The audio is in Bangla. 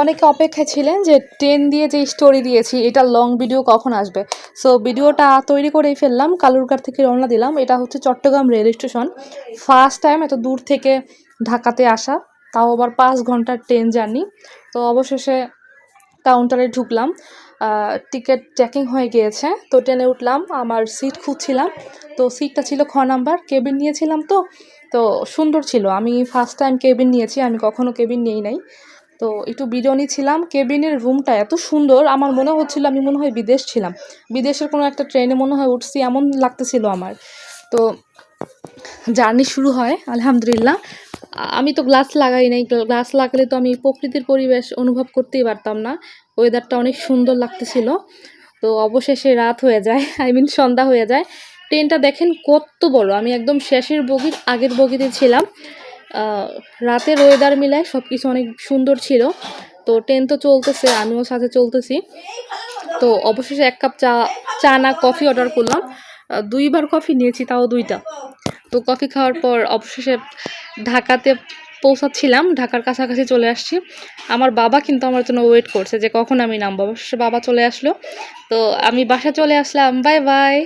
অনেকে অপেক্ষায় ছিলেন যে ট্রেন দিয়ে যে স্টোরি দিয়েছি, এটা লং ভিডিও কখন আসবে? সো ভিডিওটা তৈরি করেই ফেললাম, কালুরঘাট থেকে রওনা দিলাম। এটা হচ্ছে Chittagong rail station first time এত দূর থেকে ঢাকাতে আসা, তাও আবার পাঁচ ঘণ্টার ট্রেন জার্নি। তো অবশেষে কাউন্টারে ঢুকলাম। টিকিট চেকিং হয়ে গিয়েছে। তো ট্রেনে উঠলাম, আমার সিট খুঁজছিলাম। তো সিটটা ছিল খ নাম্বার কেবিন নিয়েছিলাম তো। তো সুন্দর ছিল। আমি ফার্স্ট টাইম কেবিন নিয়েছি, আমি কখনও কেবিন নিই নাই। তো একটু বিরিয়ানি ছিলাম। কেবিনের রুমটা এত সুন্দর, আমার মনে হচ্ছিল আমি মনে হয় বিদেশ ছিলাম। বিদেশের কোনো একটা ট্রেনে মনে হয় উঠছি, এমন লাগতেছিল আমার। তো জার্নি শুরু হয়, আলহামদুলিল্লাহ। আমি তো গ্লাস লাগাই নাই, গ্লাস লাগালে তো আমি প্রকৃতির পরিবেশ অনুভব করতেই পারতাম না। ওয়েদারটা অনেক সুন্দর লাগতেছিল। তো অবশেষে রাত হয়ে যায়, আই মিন সন্ধ্যা হয়ে যায়। ট্রেনটা দেখেন কত বড়, আমি একদম শেষের বগির আগের বগিতে ছিলাম। রাতের ওয়েদার মিলায় সব কিছু অনেক সুন্দর ছিল। তো ট্রেন তো চলতেছে, আমিও সাথে চলতেছি। তো অবশেষে এক কাপ চা চা না কফি অর্ডার করলাম। দুইবার কফি নিয়েছি, তাও দুইটা। তো কফি খাওয়ার পর অবশেষে ঢাকাতে পৌঁছাচ্ছিলাম, ঢাকার কাছাকাছি চলে আসছি। আমার বাবা কিন্তু আমার জন্য ওয়েট করছে যে কখন আমি নামবো। অবশেষে বাবা চলে আসলো। তো আমি বাসা চলে আসলাম। Bye bye